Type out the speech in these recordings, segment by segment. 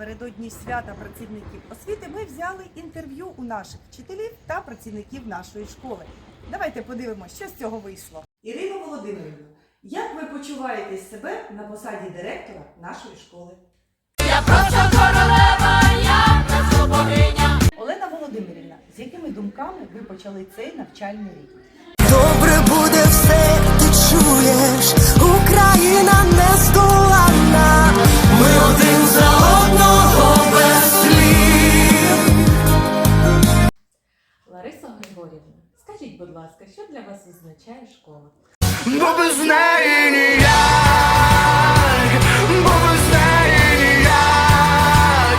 напередодні свята працівників освіти ми взяли інтерв'ю у наших вчителів та працівників нашої школи. Давайте подивимося, що з цього вийшло. Ірина Володимирівна, як ви почуваєте себе на посаді директора нашої школи? Я просто королева, я просто богиня. Олена Володимирівна, з якими думками ви почали цей навчальний рік? Добре буде все, ти чуєш, Україна не здолана. Будь ласка, що для вас означає школа? Бо без неї ніяк, бо без неї ніяк,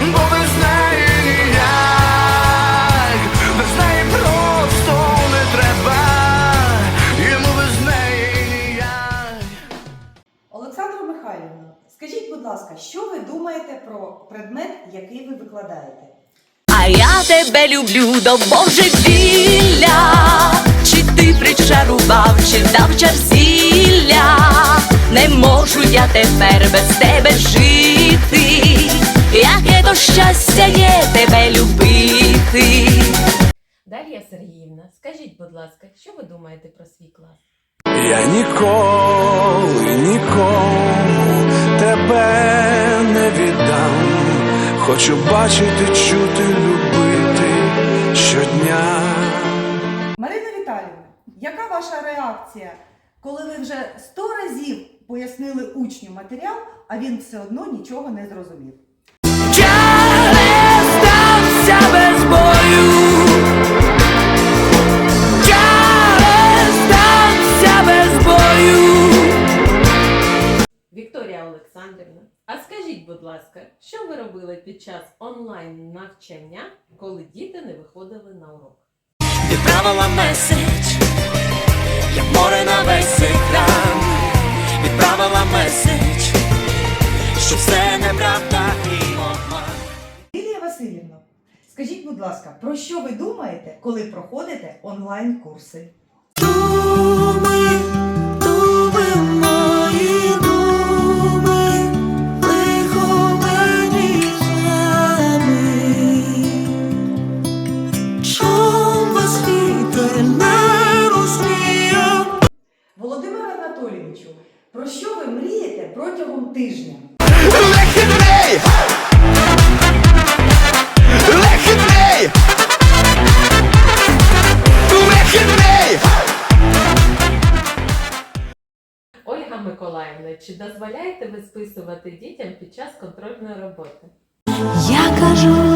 бо без неї ніяк, без неї просто не треба, йому без неї ніяк. Олександра Михайлівна, скажіть, будь ласка, що ви думаєте про предмет, який ви викладаєте? А я тебе люблю до божевілля. Чи ти причарував, чи дав чар зілля? Не можу я тепер без тебе жити. Яке то щастя є тебе любити. Дар'я Сергіївна, скажіть, будь ласка, що ви думаєте про свій клас? Я ніколи нікому тебе не віддам. Хочу бачити, чути, яка ваша реакція, коли ви вже сто разів пояснили учню матеріал, а він все одно нічого не зрозумів? Я не здамся без бою. Я не здамся без бою. Вікторія Олександрівна, а скажіть, будь ласка, що ви робили під час онлайн навчання, коли діти не виходили на урок? Відправила меседж, море на весь екран. Відправила меседж, що все неправда і обман. Лілія Васильівна, скажіть, будь ласка, про що ви думаєте, коли проходите онлайн-курси? Тижня? Ольга Миколаївна, чи дозволяєте ви списувати дітям під час контрольної роботи? Я кажу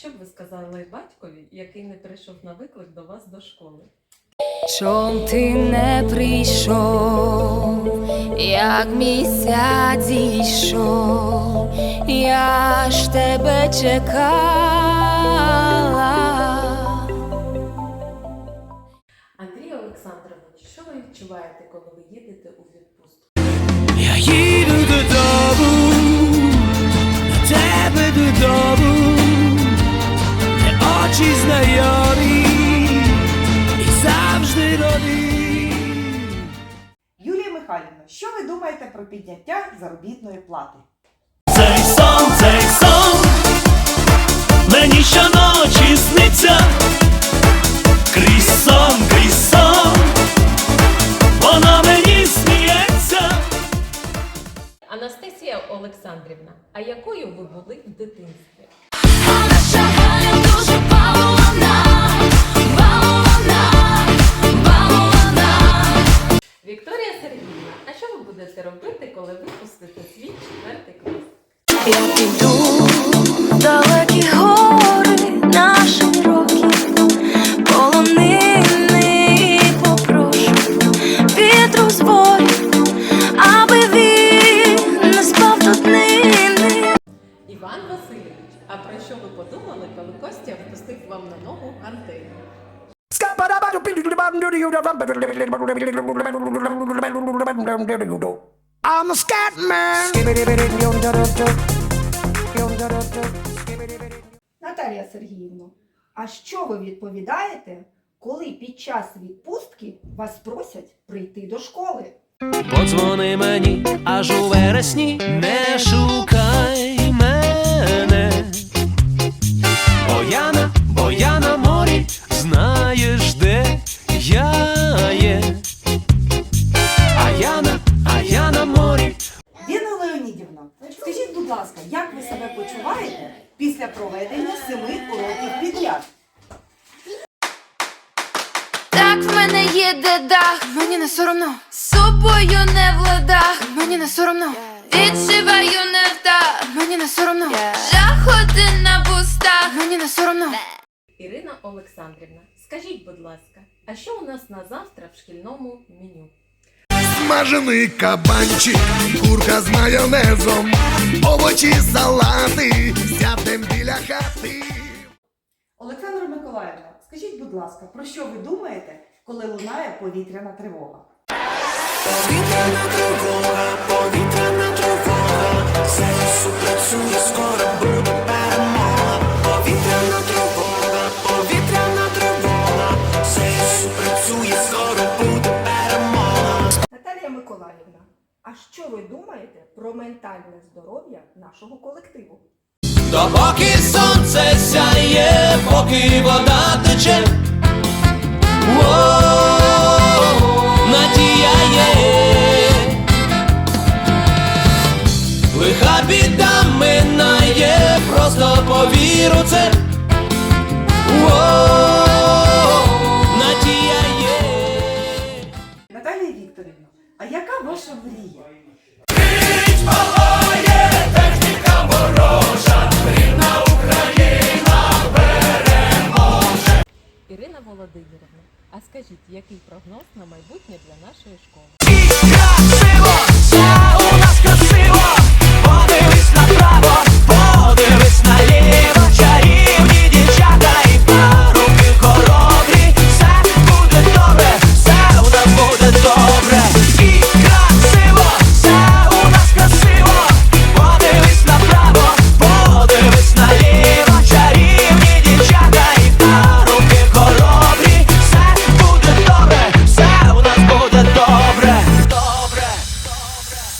що б ви сказали батькові, який не прийшов на виклик до вас до школи? Чом ти не прийшов, як місяць зійшов, я ж тебе чекала. Андрій Олександрович, що ви відчуваєте, коли ви їдете у що ви думаєте про підняття заробітної плати? Цей сон, цей сон, мені щоночі сниться, крізь сон, крізь сон, вона мені сміється. Анастасія Олександрівна, а якою ви були в дитинстві? Наша Галя дуже балована, будете робити, коли випустите свій четвертий клас? Я піду в далекі гори на широкі полонини попрошу вітру зборі, аби він не спав тут. Іван Васильович, а про що ви подумали, коли Костя впустив вам на ногу гантель? I'm a scat man. Наталія Сергіївна, а що ви відповідаєте, коли під час відпустки вас просять прийти до школи? Подзвони мені аж у вересні, не ласка, як ви себе почуваєте після проведення семи уроків підряд? Так в мене є дедах, мені не соромно. З собою не в ладах, мені не соромно. Відшиваю не вдах, мені не соромно. Жах один на бустах, мені не соромно. Ірина Олександрівна, скажіть, будь ласка, а що у нас на завтра в шкільному меню? Смажений кабанчик, курка з майонезом, овочі, салати, сядем біля хати. Олександра Миколаївна, скажіть, будь ласка, про що ви думаєте, коли лунає повітряна тривога? Повітряна тривога, повітряна тривога, про ментальне здоров'я нашого колективу? Допоки сонце сяє, поки вода тече. Воу, надія є. Лиха біда минає, просто повір у це. Воу, надія є. Наталія Вікторівна, а яка ваша мрія?